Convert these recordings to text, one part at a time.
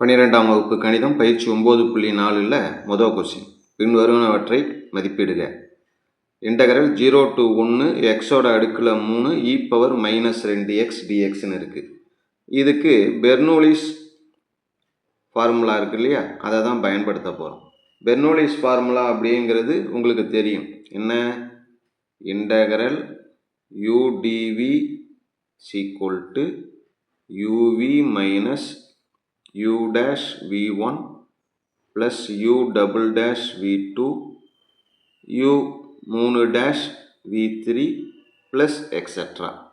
பன்னிரெண்டாம் வகுப்பு கணிதம் பயிற்சி ஒம்பது புள்ளி நாலில் மொதல் கொஸ்டின் பின்வருவனவற்றை மதிப்பிடுக. இன்டகரல் ஜீரோ டு ஒன்று எக்ஸோட அடுக்கில் மூணு இ பவர் மைனஸ் ரெண்டு எக்ஸ் டிஎக்ஸ்னு இருக்குது இதுக்கு பெர்னோலிஸ் ஃபார்முலா இருக்கு இல்லையா? அதை தான் பயன்படுத்த போகிறோம் பெர்னோலிஸ் ஃபார்முலா அப்படிங்கிறது உங்களுக்கு தெரியும். என்ன? Integral u dv equal to u v minus u dash v1 plus u double dash v2 u மூணு dash v3 plus etc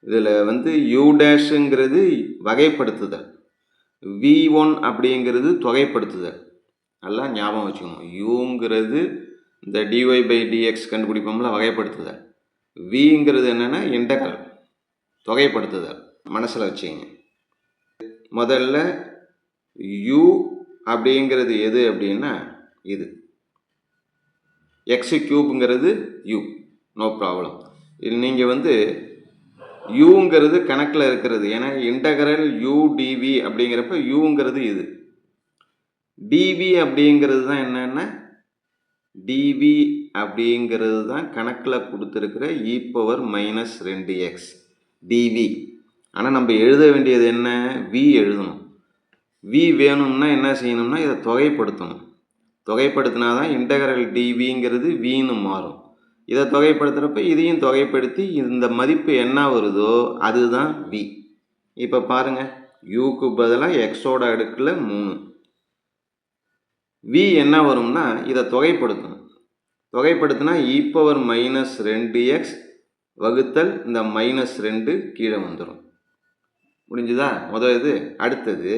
இதில் வந்து u டேஷுங்கிறது வகைப்படுத்துதல். வி ஒன் அப்படிங்கிறது தொகைப்படுத்துதல். நல்லா ஞாபகம் வச்சுக்கணும். யூங்கிறது இந்த d y by d x கண்டுபிடிப்போம்ல வகைப்படுத்துதல். விங்கிறது என்னென்னா இன்டகரல் தொகைப்படுத்துதல். மனசில் வச்சுக்கங்க. முதல்ல யூ அப்படிங்கிறது எது அப்படின்னா இது. எக்ஸ் கியூப்ங்கிறது யூ நோ ப்ராப்ளம் இது நீங்கள் வந்து யூங்கிறது கணக்கில் இருக்கிறது. ஏன்னா இன்டகரல் யூ டிவி அப்படிங்கிறப்ப யூங்கிறது இது. டிவி அப்படிங்கிறது தான் என்னென்னா டிவி அப்படிங்கிறது தான் கணக்கில் கொடுத்துருக்கிற இ e பவர் மைனஸ் ரெண்டு எக்ஸ் டிவி ஆனால் நம்ம எழுத வேண்டியது என்ன? வி எழுதணும். வி வேணும்னா என்ன செய்யணும்னா இதை தொகைப்படுத்தணும். தொகைப்படுத்தினா தான் இன்டகரல் டிவிங்கிறது வின்னு மாறும். இதை தொகைப்படுத்துகிறப்ப இதையும் தொகைப்படுத்தி இந்த மதிப்பு என்ன வருதோ அதுதான் வி இப்போ பாருங்கள் யூக்கு பதிலாக எக்ஸோட அடுக்கில் மூணு. வி என்ன வரும்னா இதை தொகைப்படுத்தணும். தொகைப்படுத்தினா இ பவர் மைனஸ் ரெண்டு எக்ஸ் வகுத்தல் இந்த மைனஸ் ரெண்டு கீழே வந்துடும் முடிஞ்சுதா? முதல் இது. அடுத்தது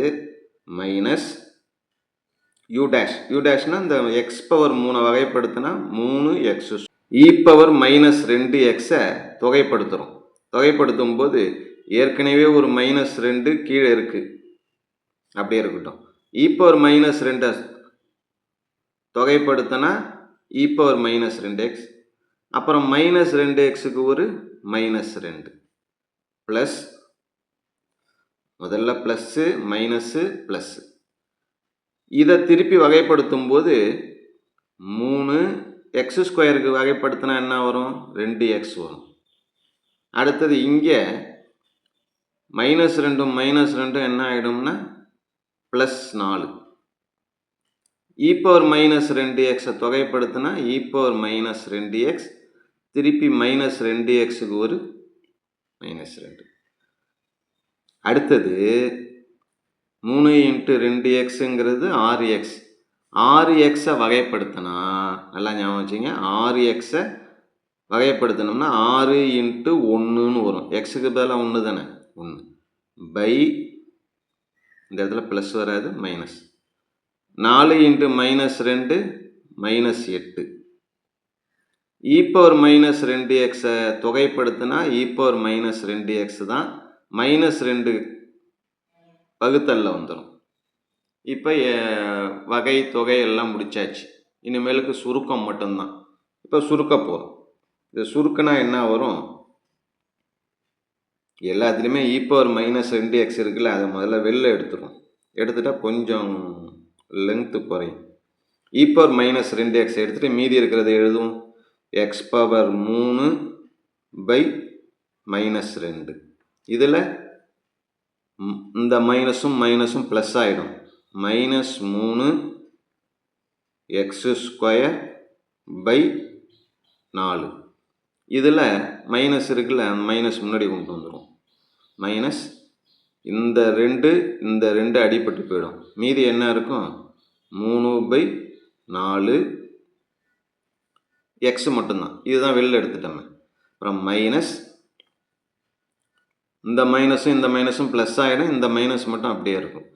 மைனஸ் யூ டேஷ் யூ டேஷ்னால் இந்த எக்ஸ் பவர் மூணை வகைப்படுத்தினா மூணு எக்ஸ் இ பவர் மைனஸ் ரெண்டு எக்ஸை தொகைப்படுத்துகிறோம் தொகைப்படுத்தும் போது ஏற்கனவே ஒரு மைனஸ் ரெண்டு கீழே இருக்குது அப்படியே இருக்கட்டும். E இ பவர் மைனஸ் ரெண்டை தொகைப்படுத்தினா இ e பவர் மைனஸ் ரெண்டு எக்ஸ் அப்புறம் மைனஸ் ரெண்டு எக்ஸுக்கு ஒரு மைனஸ் ரெண்டு. ப்ளஸ் முதல்ல ப்ளஸ்ஸு மைனஸ்ஸு ப்ளஸ்ஸு. இதை திருப்பி வகைப்படுத்தும் போது மூணு எக்ஸ் ஸ்கொயருக்கு வகைப்படுத்தினா என்ன வரும்? ரெண்டு எக்ஸ் வரும். அடுத்தது இங்கே மைனஸ் ரெண்டும் மைனஸ் ரெண்டும் என்ன ஆகிடும்னா ப்ளஸ் நாலு. இ பவர் மைனஸ் ரெண்டு எக்ஸை தொகைப்படுத்தினா இ பவர் மைனஸ் ரெண்டு எக்ஸ் திருப்பி மைனஸ் ரெண்டு எக்ஸுக்கு ஒரு மைனஸ் ரெண்டு. அடுத்தது மூணு இன்ட்டு ரெண்டு எக்ஸுங்கிறது ஆறு எக்ஸ் ஆறு எக்ஸை வகைப்படுத்தினா நல்லா ஞாபகம் வச்சுங்க ஆறு எக்ஸை வகைப்படுத்தினோம்னா ஆறு இன்ட்டு ஒன்றுன்னு வரும். எக்ஸுக்கு பதிலாக ஒன்று தானே? ஒன்று பை இந்த இடத்துல ப்ளஸ் வராது மைனஸ் நாலு இன்ட்டு மைனஸ் ரெண்டு மைனஸ் எட்டு. இ பவர் மைனஸ் ரெண்டு எக்ஸை தொகைப்படுத்தினா இ பவர் மைனஸ் ரெண்டு எக்ஸ் தான் மைனஸ் ரெண்டு வகுத்தலில் வந்துடும் இப்போ வகை தொகை எல்லாம் முடிச்சாச்சு. இனிமேலுக்கு சுருக்கம் மட்டும்தான். இப்போ சுருக்க போகிறோம் இந்த சுருக்கனா என்ன வரும்? எல்லாத்துலேயுமே இப்போ e ஒரு மைனஸ் ரெண்டு எக்ஸ் இருக்குல்ல அதை முதல்ல வெளில எடுத்துரும் எடுத்துட்டா கொஞ்சம் லென்த்து குறையும். இப்போ பவர் மைனஸ் ரெண்டு எக்ஸ் எடுத்துகிட்டு மீதி இருக்கிறத எழுதுவோம். எக்ஸ் பவர் மூணு பை மைனஸ் ரெண்டு. இதில் இந்த மைனஸும் மைனஸும் ப்ளஸ் ஆகிடும் மைனஸ் மூணு எக்ஸு ஸ்கொயர் பை நாலு. இதில் மைனஸ் இருக்குல்ல அந்த மைனஸ் முன்னாடி கொண்டு வந்துடும் மைனஸ் இந்த ரெண்டு இந்த ரெண்டு அடிப்பட்டு போயிடும். மீதி என்ன இருக்கும்? மூணு பை நாலு எக்ஸ் மட்டும்தான். இதுதான் வெளில எடுத்துட்டோமே. அப்புறம் மைனஸ் இந்த மைனஸும் இந்த மைனஸும் ப்ளஸ் ஆகிடும் இந்த மைனஸ் மட்டும் அப்படியே இருக்கும்.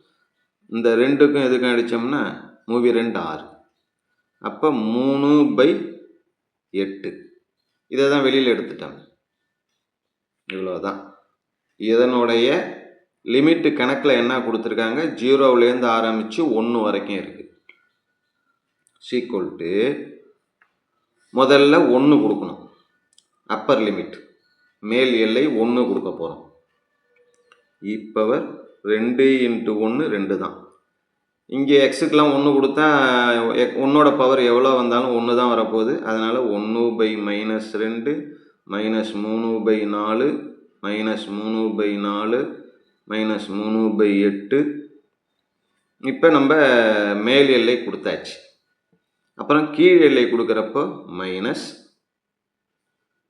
இந்த ரெண்டுக்கும் எதுக்கும் அடித்தோம்னா மூவி ரெண்டு ஆறு. அப்போ மூணு பை எட்டு. இதை தான் வெளியில் எடுத்துட்டாங்க இவ்வளோதான் இதனுடைய லிமிட்டு கணக்கில் என்ன கொடுத்துருக்காங்க? ஜீரோவிலேருந்து ஆரம்பித்து ஒன்று வரைக்கும் இருக்குது சீக்குவல் டு முதல்ல ஒன்று கொடுக்கணும். அப்பர் லிமிட் மேல் எல்லை ஒன்று கொடுக்க போகிறோம் E இ பவர் ரெண்டு இன்ட்டு ஒன்று ரெண்டு தான். இங்கே எக்ஸுக்கெலாம் ஒன்று கொடுத்தா ஒன்னோட பவர் எவ்வளோ வந்தாலும் ஒன்று தான் வரப்போகுது. அதனால் ஒன்று பை மைனஸ் ரெண்டு மைனஸ் மூணு பை நாலு மைனஸ் மூணு பை நாலு மைனஸ் மூணு பை எட்டு. இப்போ நம்ம மேல் எல்லை கொடுத்தாச்சு. அப்புறம் கீழ் எல்லை கொடுக்குறப்போ மைனஸ்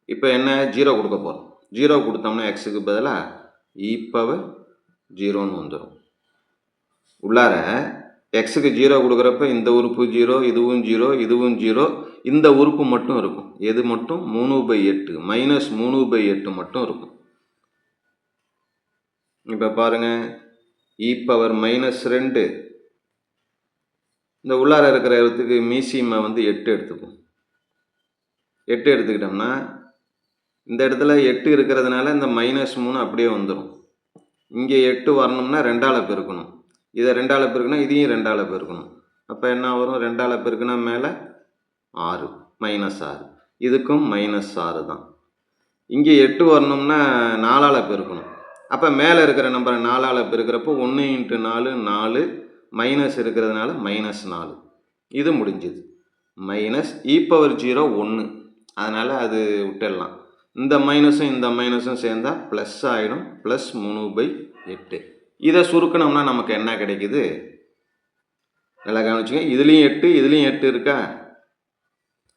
இப்போ என்ன? ஜீரோ கொடுக்க போகிறோம் ஜீரோ கொடுத்தோம்னா எக்ஸுக்கு பதிலாக E இ பவர் ஜீரோன்னு வந்துடும் உள்ளார எக்ஸுக்கு ஜீரோ கொடுக்குறப்ப இந்த உறுப்பு ஜீரோ இதுவும் ஜீரோ இதுவும் ஜீரோ இந்த உறுப்பு மட்டும் இருக்கும். எது மட்டும்? மூணு பை எட்டு மைனஸ் மூணு பை எட்டு மட்டும் இருக்கும். இப்போ பாருங்க இ பவர் மைனஸ் ரெண்டு. இந்த உள்ளார இருக்கிற இடத்துக்கு மீசியமை வந்து எட்டு எடுத்துப்போம் எட்டு எடுத்துக்கிட்டோம்னா இந்த இடத்துல எட்டு இருக்கிறதுனால இந்த மைனஸ் மூணு அப்படியே வந்துடும் இங்கே எட்டு வரணும்னா ரெண்டால் பெருக்கணும் இதை ரெண்டால் பெருக்கணும் இதையும் ரெண்டால் பெருக்கணும் அப்போ என்ன வரும்? ரெண்டால் பெருக்குனா மேலே ஆறு மைனஸ் ஆறு. இதுக்கும் மைனஸ் ஆறு தான். இங்கே எட்டு வரணும்னா நாலால் பெருக்கணும் அப்போ மேலே இருக்கிற நம்பரை நாலால் பெருக்கிறப்போ ஒன்று இன்ட்டு நாலு நாலு. மைனஸ் இருக்கிறதுனால மைனஸ் நாலு. இது முடிஞ்சுது. மைனஸ் இ பவர் ஜீரோ ஒன்று. அதனால் அது விட்டுடலாம். இந்த மைனஸும் இந்த மைனஸும் சேர்ந்தால் ப்ளஸ் ஆகிடும் ப்ளஸ் மூணு பை எட்டு. இதை சுருக்கணும்னா நமக்கு என்ன கிடைக்குது? நல்லா கவனிச்சுங்க. இதுலேயும் எட்டு இதுலேயும் எட்டு இருக்கா?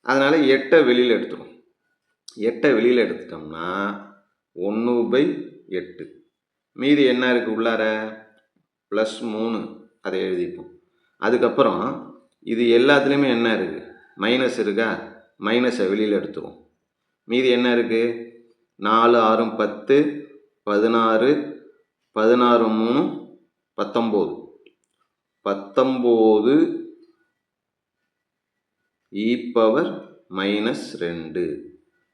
அதனால் எட்டை வெளியில் எடுத்துடும் எட்டை வெளியில் எடுத்துட்டோம்னா ஒன்று பை எட்டு. மீதி என்ன இருக்குது உள்ளார? ப்ளஸ் மூணு. அதை எழுதிப்போம். அதுக்கப்புறம் இது எல்லாத்துலேயுமே என்ன இருக்குது மைனஸ் இருக்கா? மைனஸை வெளியில் எடுத்துருவோம். மீதி என்ன இருக்குது நாலு ஆறும் பத்து பதினாறு பதினாறு மூணு பத்தொம்போது. பத்தொம்போது இ பவர் மைனஸ் ரெண்டு.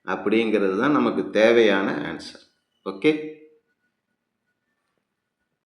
அப்படிங்கிறது தான் நமக்கு தேவையான ஆன்சர் ஓகே